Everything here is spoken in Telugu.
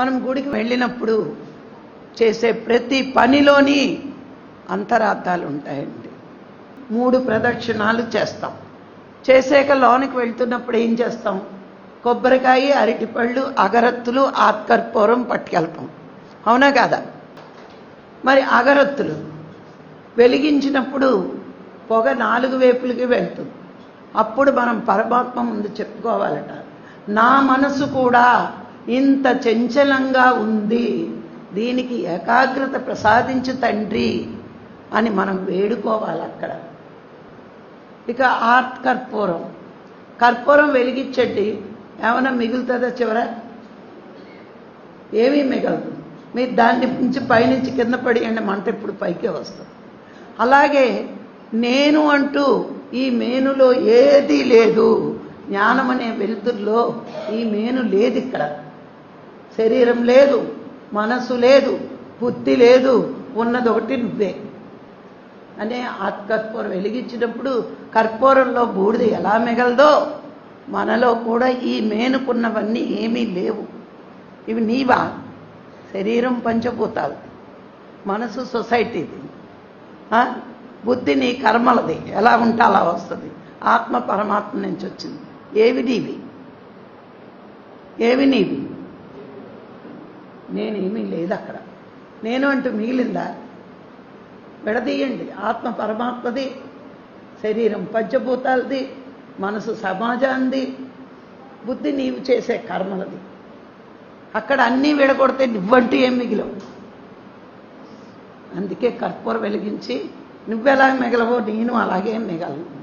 మనం గుడికి వెళ్ళినప్పుడు చేసే ప్రతి పనిలోని అంతరార్థాలు ఉంటాయండి. మూడు ప్రదక్షిణాలు చేస్తాం. చేసాక లోనికి వెళ్తున్నప్పుడు ఏం చేస్తాం? కొబ్బరికాయ అరటిపళ్ళు అగరత్తులు ఆత్కర్పూరం పట్టుకెళ్తాం. అవునా కాదా? మరి అగరత్తులు వెలిగించినప్పుడు పొగ నాలుగు వైపులకి వెళ్తుంది. అప్పుడు మనం పరమాత్మ ముందు చెప్పుకోవాలట. నా మనసు కూడా ఇంత చంచలంగా ఉంది దీనికి ఏకాగ్రత ప్రసాదించు తండ్రి అని మనం వేడుకోవాలి అక్కడ ఇక ఆర్ట్ కర్పూరం. కర్పూరం వెలిగించండి. ఏమైనా మిగులుతుందా చివర? ఏమీ మిగలదు. మీరు దాన్ని నుంచి పైనుంచి కింద పడియండి మంట ఇప్పుడు పైకే వస్తుంది. అలాగే నేను అంటూ ఈ మేనులో ఏది లేదు. జ్ఞానం అనే వెలుతురులో ఈ మేను లేదు ఇక్కడ శరీరం లేదు మనసు లేదు బుద్ధి లేదు ఉన్నది ఒకటి నువ్వే. అనే ఆత్కర్పూరం వెలిగించినప్పుడు కర్పూరంలో బూడిద ఎలా మిగలదో మనలో కూడా ఈ మేనుకున్నవన్నీ ఏమీ లేవు. ఇవి నీవా? శరీరం పంచభూతాలు. మనసు సొసైటీది. బుద్ధి నీ కర్మలది. ఎలా ఉంటే అలా వస్తుంది. ఆత్మ పరమాత్మ నుంచి వచ్చింది. ఏవి నీవి? ఏవి నీవి? నేనేమీ లేదు అక్కడ నేను అంటూ మిగిలిందా? విడదీయండి. ఆత్మ పరమాత్మది శరీరం పంచభూతాలది మనసు సమాజాంది బుద్ధి నీవు చేసే కర్మలది. అక్కడ అన్నీ విడగొడితే నువ్వంటూ ఏం మిగిలవు? అందుకే కర్పూర వెలిగించి నువ్వెలా మిగలవో నేను అలాగే మిగలను.